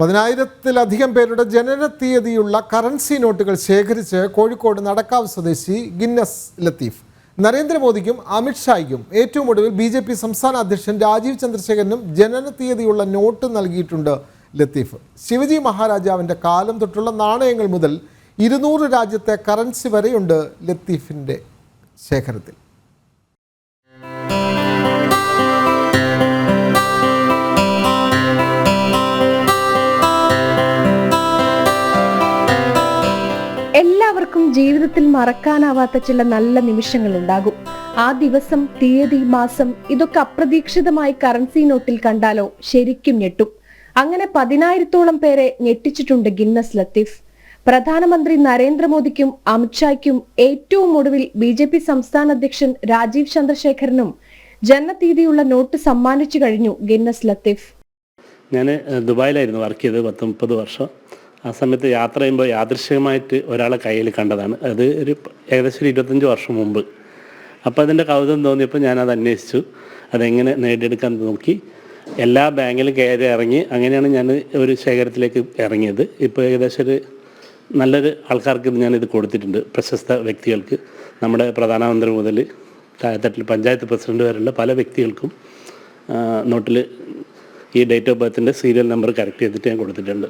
പതിനായിരത്തിലധികം പേരുടെ ജനന തീയതിയുള്ള കറൻസി നോട്ടുകൾ ശേഖരിച്ച് കോഴിക്കോട് നടക്കാവ് സ്വദേശി ഗിന്നസ് ലത്തീഫ്. നരേന്ദ്രമോദിക്കും അമിത്ഷായ്ക്കും ഏറ്റവും ഒടുവിൽ ബി ജെ പി സംസ്ഥാന അധ്യക്ഷൻ രാജീവ് ചന്ദ്രശേഖരനും ജനന തീയതിയുള്ള നോട്ട് നൽകിയിട്ടുണ്ട് ലത്തീഫ്. ശിവജി മഹാരാജാവിന്റെ കാലം തൊട്ടുള്ള നാണയങ്ങൾ മുതൽ ഇരുന്നൂറ് രാജ്യത്തെ കറൻസി വരെയുണ്ട് ലത്തീഫിന്റെ ശേഖരത്തിൽ. എല്ലാവർക്കും ജീവിതത്തിൽ മറക്കാനാവാത്ത ചില നല്ല നിമിഷങ്ങൾ ഉണ്ടാകും ആ ദിവസം തീയതി മാസം ഇതൊക്കെ അപ്രതീക്ഷിതമായി കറൻസി നോട്ടിൽ കണ്ടാലോ ശരിക്കും ഞെട്ടും. അങ്ങനെ പതിനായിരത്തോളം പേരെ ഞെട്ടിച്ചിട്ടുണ്ട് ഗിന്നസ് ലത്തീഫ്. പ്രധാനമന്ത്രി നരേന്ദ്രമോദിക്കും അമിത്ഷായ്ക്കും ഏറ്റവും ഒടുവിൽ ബി ജെ പി സംസ്ഥാന അധ്യക്ഷൻ രാജീവ് ചന്ദ്രശേഖരനും ജനതീതിയുള്ള നോട്ട് സമ്മാനിച്ചു കഴിഞ്ഞു ഗിന്നസ് ലത്തീഫ്. ഞാൻ ദുബായിലായിരുന്നു വർക്ക് ചെയ്തത് പത്ത് മുപ്പത് വർഷം. ആ സമയത്ത് യാത്ര ചെയ്യുമ്പോൾ യാദൃശ്യമായിട്ട് ഒരാളെ കയ്യിൽ കണ്ടതാണ്. അത് ഒരു ഏകദേശം ഒരു ഇരുപത്തഞ്ച് വർഷം മുമ്പ്. അപ്പോൾ അതിന്റെ കൗതുകം തോന്നിയപ്പോൾ ഞാനത് അന്വേഷിച്ചു. അതെങ്ങനെ നേടിയെടുക്കാൻ നോക്കി. എല്ലാ ബാങ്കിലും കയറി ഇറങ്ങി അങ്ങനെയാണ് ഞാൻ ഒരു ശേഖരത്തിലേക്ക് ഇറങ്ങിയത്. ഇപ്പോൾ ഏകദേശം ഒരു നല്ലൊരു ആൾക്കാർക്ക് ഞാനിത് കൊടുത്തിട്ടുണ്ട്. പ്രശസ്ത വ്യക്തികൾക്ക്. നമ്മുടെ പ്രധാനമന്ത്രി മുതൽ താഴെത്തട്ടിൽ പഞ്ചായത്ത് പ്രസിഡന്റ് വരെയുള്ള പല വ്യക്തികൾക്കും നോട്ടിൽ ഈ ഡേറ്റ് ഓഫ് ബർത്തിന്റെ സീരിയൽ നമ്പർ കറക്റ്റ് ചെയ്തിട്ട് ഞാൻ കൊടുത്തിട്ടുണ്ട്.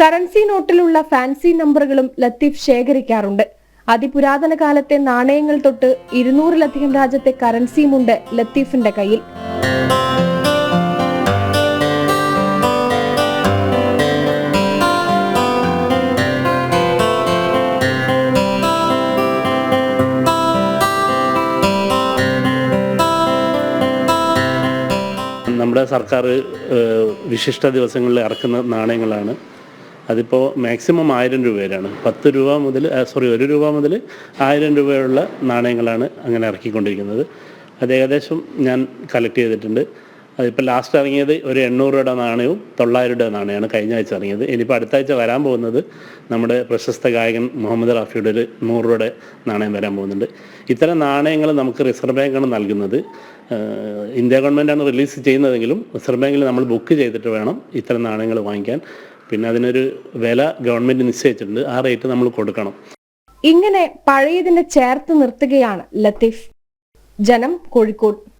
കറൻസി നോട്ടിലുള്ള ഫാൻസി നമ്പറുകളും ലത്തീഫ് ശേഖരിക്കാറുണ്ട്. അതിപുരാതന കാലത്തെ നാണയങ്ങൾ തൊട്ട് ഇരുന്നൂറിലധികം രാജ്യത്തെ കറൻസിയുമുണ്ട് ലത്തീഫിന്റെ കയ്യിൽ. നമ്മുടെ സർക്കാർ വിശിഷ്ട ദിവസങ്ങളിൽ ഇറക്കുന്ന നാണയങ്ങളാണ്. അതിപ്പോൾ മാക്സിമം ആയിരം രൂപ വരെയാണ് പത്ത് രൂപ മുതൽ സോറി ഒരു രൂപ മുതൽ ആയിരം രൂപയുള്ള നാണയങ്ങളാണ് അങ്ങനെ ഇറക്കിക്കൊണ്ടിരിക്കുന്നത്. അത് ഏകദേശം ഞാൻ കളക്ട് ചെയ്തിട്ടുണ്ട്. അതിപ്പോൾ ലാസ്റ്റ് ഇറങ്ങിയത് ഒരു എണ്ണൂറ് രൂപയുടെ നാണയവും തൊള്ളായിരം രൂപയുടെ നാണയമാണ് കഴിഞ്ഞ ആഴ്ച ഇറങ്ങിയത്. ഇനിയിപ്പോൾ അടുത്ത ആഴ്ച വരാൻ പോകുന്നത് നമ്മുടെ പ്രശസ്ത ഗായകൻ മുഹമ്മദ് റാഫിയുടെ ഒരു നൂറ് രൂപയുടെ നാണയം വരാൻ പോകുന്നുണ്ട്. ഇത്തരം നാണയങ്ങൾ നമുക്ക് റിസർവ് ബാങ്കാണ് നൽകുന്നത്. ഇന്ത്യ ഗവൺമെന്റാണ് റിലീസ് ചെയ്യുന്നതെങ്കിലും റിസർവ് ബാങ്കിൽ നമ്മൾ ബുക്ക് ചെയ്തിട്ട് വേണം ഇത്തരം നാണയങ്ങൾ വാങ്ങിക്കാൻ. പിന്നെ അതിനൊരു വില ഗവൺമെന്റ് നിശ്ചയിച്ചിട്ടുണ്ട്. ആ റേറ്റ് നമ്മൾ കൊടുക്കണം. ഇങ്ങനെ പഴയതിനെ ചേർത്ത് നിർത്തുകയാണ് ലത്തീഫ്. ജനം കോഴിക്കോട്.